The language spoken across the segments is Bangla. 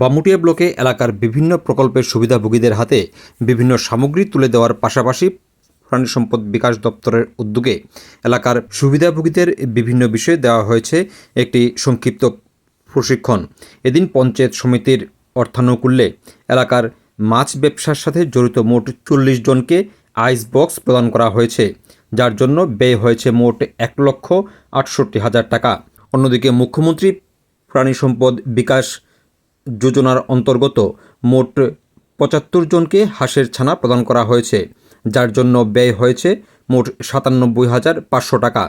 বামুটিয়া ব্লকে এলাকার বিভিন্ন প্রকল্পের সুবিধাভোগীদের হাতে বিভিন্ন সামগ্রী তুলে দেওয়ার পাশাপাশি প্রাণী সম্পদ বিকাশ দপ্তরের উদ্যোগে এলাকার সুবিধাভোগীদের বিভিন্ন বিষয়ে দেওয়া হয়েছে একটি সংক্ষিপ্ত প্রশিক্ষণ। এদিন পঞ্চায়েত সমিতির অর্থানুকূল্যে এলাকার মাছ ব্যবসার সাথে জড়িত মোট চল্লিশ জনকে আইস বক্স প্রদান করা হয়েছে, যার জন্য ব্যয় হয়েছে মোট এক লক্ষ আটষট্টি হাজার টাকা। অন্যদিকে মুখ্যমন্ত্রী প্রাণী সম্পদ বিকাশ যোজনার অন্তর্গত মোট পঁচাত্তর জনকে হাঁসের ছানা প্রদান করা হয়েছে, যার জন্য ব্যয় হয়েছে মোট সাতানব্বই হাজার পাঁচশো টাকা।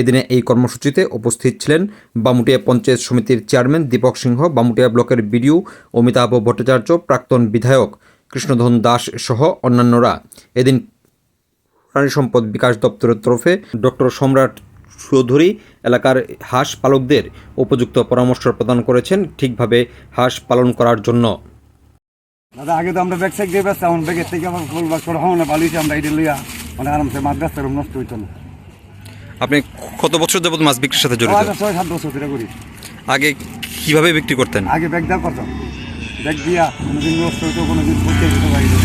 এদিনে এই কর্মসূচিতে উপস্থিত ছিলেন বামুটিয়া পঞ্চায়েত সমিতির চেয়ারম্যান দীপক সিংহ, বামুটিয়া ব্লকের বিডিও অমিতাভ ভট্টাচার্য, প্রাক্তন বিধায়ক কৃষ্ণধন দাস সহ অন্যান্যরা। এদিন প্রাণী সম্পদ বিকাশ দপ্তরের তরফে ডক্টর সম্রাট চৌধুরী এলাকার হাঁস পালকদের উপযুক্ত পরামর্শ প্রদান করেছেন ঠিকভাবে হাঁস পালন করার জন্য। দাদা আগে তো আমরা ব্যাগ সাইড দিয়ে ব্যস্ত এখন ব্যাগের থেকে আমার ফুল বাস করা হয় না বালিতে আমরা এটা লইয়া মানে আরামসে মাছ ব্যস্ত নষ্ট হইতো না। আপনি কত বছর যাবত মাছ বিক্রির সাথে জড়িত? ছয় সাত বছর ধরে করি। আগে কীভাবে বিক্রি করতেন? আগে ব্যাগ দেওয়া করতাম ব্যাগ দিয়া কোনোদিন নষ্ট হইতো কোনোদিন পচে যেত বাইরে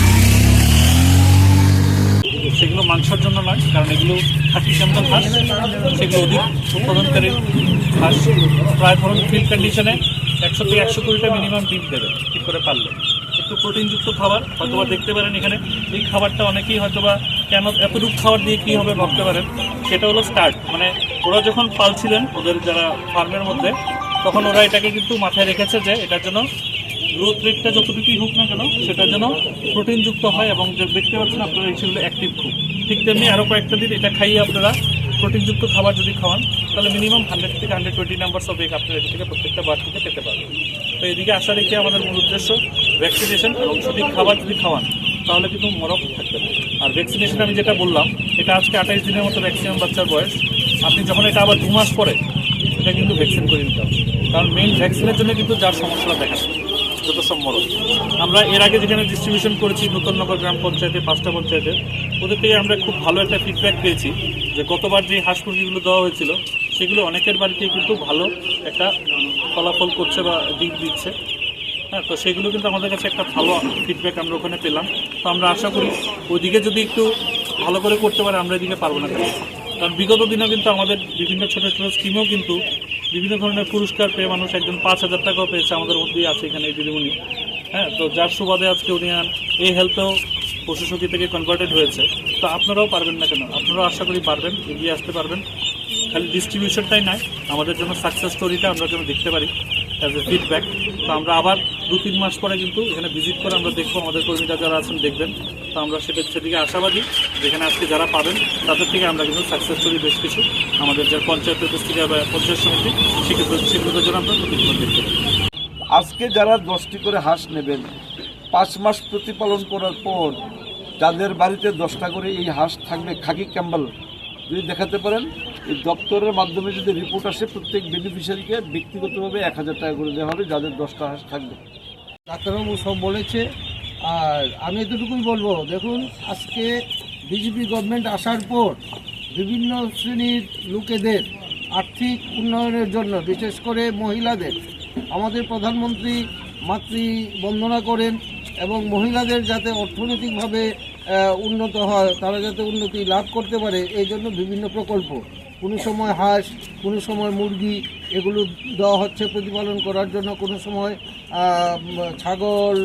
সেগুলো মাংসের জন্য নয়, কারণ এগুলো খাঁটি স্যাম্পল হাঁস সেগুলো অধিক উৎপাদনকারী হাঁস প্রায় ধরুন ফিল্ড কন্ডিশনে একশো থেকে একশো কুড়িটা মিনিমাম ডিম দেবে, ঠিক করে পারলে। একটু প্রোটিনযুক্ত খাবার, হয়তোবা দেখতে পারেন এখানে। এই খাবারটা অনেকেই হয়তোবা কেন এতটুকু খাবার দিয়ে কী হবে ভাবতে পারেন। সেটা হলো স্টার্ট মানে ওরা যখন পালছিলেন, ওদের যারা ফার্মের মধ্যে, তখন ওরা এটাকে কিন্তু মাথায় রেখেছে যে এটার জন্য গ্রোথ রেটটা যতটুকুই হোক না কেন, সেটা যেন প্রোটিনযুক্ত হয় এবং যে দেখতে পাচ্ছেন আপনারা সেগুলো অ্যাক্টিভ খুব। ঠিক তেমনি আরও কয়েকটা দিন এটা খাইয়ে আপনারা প্রোটিনযুক্ত খাবার যদি খাওয়ান, তাহলে মিনিমাম হান্ড্রেড থেকে হান্ড্রেড টোয়েন্টি নাম্বার সব এগ আপনারা এদিক প্রত্যেকটা বার থেকে পেতে পারবেন। তো এদিকে আশা রেখে আমাদের মূল উদ্দেশ্য ভ্যাকসিনেশন এবং সঠিক খাবার যদি খাওয়ান, তাহলে কিন্তু মরক থাকবে না আর ভ্যাকসিনেশন আমি যেটা বললাম, এটা আজকে আঠাইশ দিনের মতো ম্যাক্সিমাম বাচ্চার বয়স। আপনি যখন এটা আবার দু মাস পরে, এটা কিন্তু ভ্যাকসিন করে নিতে হবে। কারণ মেইন ভ্যাকসিনের জন্য কিন্তু যার সমস্যাটা দেখা আমরা এর আগে যেখানে ডিস্ট্রিবিউশন করেছি নূতননগর গ্রাম পঞ্চায়েতে, পাঁচটা পঞ্চায়েতে, ওদের থেকে আমরা খুব ভালো একটা ফিডব্যাক পেয়েছি যে গতবার যে হাঁস মুরগিগুলো দেওয়া হয়েছিল, সেগুলো অনেকের বাড়িতে কিন্তু ভালো একটা ফলাফল করছে বা দিক দিচ্ছে। হ্যাঁ তো সেগুলো কিন্তু আমাদের কাছে একটা ভালো ফিডব্যাক আমরা ওখানে পেলাম। তো আমরা আশা করি ওইদিকে যদি একটু ভালো করে করতে পারে, আমরা এদিকে পারব না। কারণ বিগত দিনে কিন্তু আমাদের বিভিন্ন ছোটো ছোটো স্কিমেও কিন্তু বিভিন্ন ধরনের পুরস্কার পেয়ে মানুষ একজন পাঁচ হাজার টাকাও পেয়েছে, আমাদের মধ্যেই আছে এখানে এই দিদিমণি। হ্যাঁ তো যার সুবাদে আজকে উনি এই হেলথও পশুসখী থেকে কনভার্টেড হয়েছে। তো আপনারাও পারবেন না কেন? আপনারাও আশা করি পারবেন, এগিয়ে আসতে পারবেন। খালি ডিস্ট্রিবিউশনটাই নয়, আমাদের জন্য সাকসেস স্টোরিটা আমরা যেন দেখতে পারি। অ্যাজ এ ফিডব্যাক তো আমরা আবার দু, তিন মাস পরে কিন্তু এখানে ভিজিট করে আমরা দেখব, আমাদের কর্মীরা যারা আছেন দেখবেন। তো আমরা সেটা সেদিকে আশাবাদী যেখানে আজকে যারা পাবেন, তাদের থেকে আমরা কিন্তু সাকসেস স্টোরি বেশ কিছু। আমাদের যে পঞ্চায়েত উপস্থিতি বা পঞ্চায়েত সমিতি, সেক্ষেত্রে সেগুলোর জন্য আমরা প্রতিফলন দেখতে আজকে যারা দশটি করে হাঁস নেবেন, পাঁচ মাস প্রতিপালন করার পর যাদের বাড়িতে দশটা করে এই হাঁস থাকবে, খাকি ক্যাম্বেল, যদি দেখাতে পারেন। দপ্তরের মাধ্যমে যদি রিপোর্ট আসে, প্রত্যেক বেনিফিশিয়ারিকে ব্যক্তিগতভাবে এক হাজার টাকা করে দেওয়া হবে, যাদের দশটা হাঁস থাকবে। ডাক্তারবাবু সব বলেছে। আর আমি এতটুকুই বলব, দেখুন, আজকে বিজেপি গভর্নমেন্ট আসার পর বিভিন্ন শ্রেণির লোকেদের আর্থিক উন্নয়নের জন্য, বিশেষ করে মহিলাদের, আমাদের প্রধানমন্ত্রী মাতৃ বন্দনা করেন এবং মহিলাদের যাতে অর্থনৈতিকভাবে উন্নত হয়, তারা যাতে উন্নতি লাভ করতে পারে, এই জন্য বিভিন্ন প্রকল্প। কোনো সময় হাঁস, কোনো সময় মুরগি, এগুলো দেওয়া হচ্ছে প্রতিপালন করার জন্য, কোনো সময় ছাগল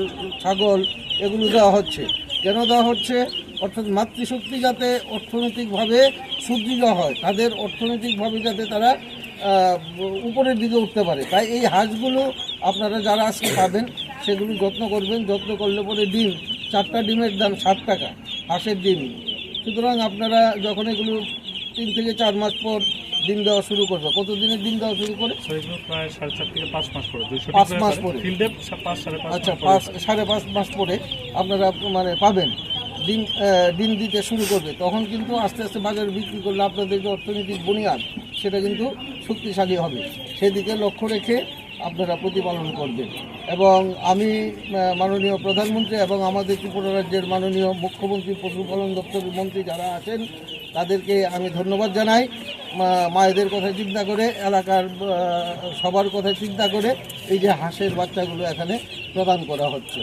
ছাগল, এগুলো দেওয়া হচ্ছে। কেন দেওয়া হচ্ছে? অর্থাৎ মাতৃশক্তি যাতে অর্থনৈতিকভাবে সুদৃঢ় হয়, তাদের অর্থনৈতিকভাবে যাতে তারা উপরের দিকে উঠতে পারে। তাই এই হাঁসগুলো আপনারা যারা আজকে পাবেন সেগুলো যত্ন করবেন। যত্ন করলে পরে ডিম, চারটা ডিমের দাম ষাট টাকা, হাঁসের ডিম। সুতরাং আপনারা যখন এগুলো তিন থেকে চার মাস পর দিন দেওয়া শুরু করবে। কত দিনের ডিম দেওয়া শুরু করে? প্রায় সাড়ে চার থেকে পাঁচ মাস পরে। পাঁচ মাস পরে। ফিল্ডে পাঁচ সাড়ে পাঁচ আচ্ছা পাঁচ সাড়ে পাঁচ মাস পরে আপনারা মানে পাবেন। ডিম দিন ডিম দিতে শুরু করবে। তখন কিন্তু আস্তে আস্তে বাজারে বিক্রি করলে আপনাদের যে অর্থনৈতিক বুনিয়াদ সেটা কিন্তু শক্তিশালী হবে। সেদিকে লক্ষ্য রেখে আপনারা প্রতিপালন করবেন। এবং আমি মাননীয় প্রধানমন্ত্রী এবং আমাদের ত্রিপুরা রাজ্যের মাননীয় মুখ্যমন্ত্রী পশুপালন দপ্তরের মন্ত্রী যারা আছেন, তাদেরকে আমি ধন্যবাদ জানাই। মায়েদের কথা চিন্তা করে, এলাকার সবার কথা চিন্তা করে, এই যে হাঁসের বাচ্চাগুলো এখানে প্রদান করা হচ্ছে।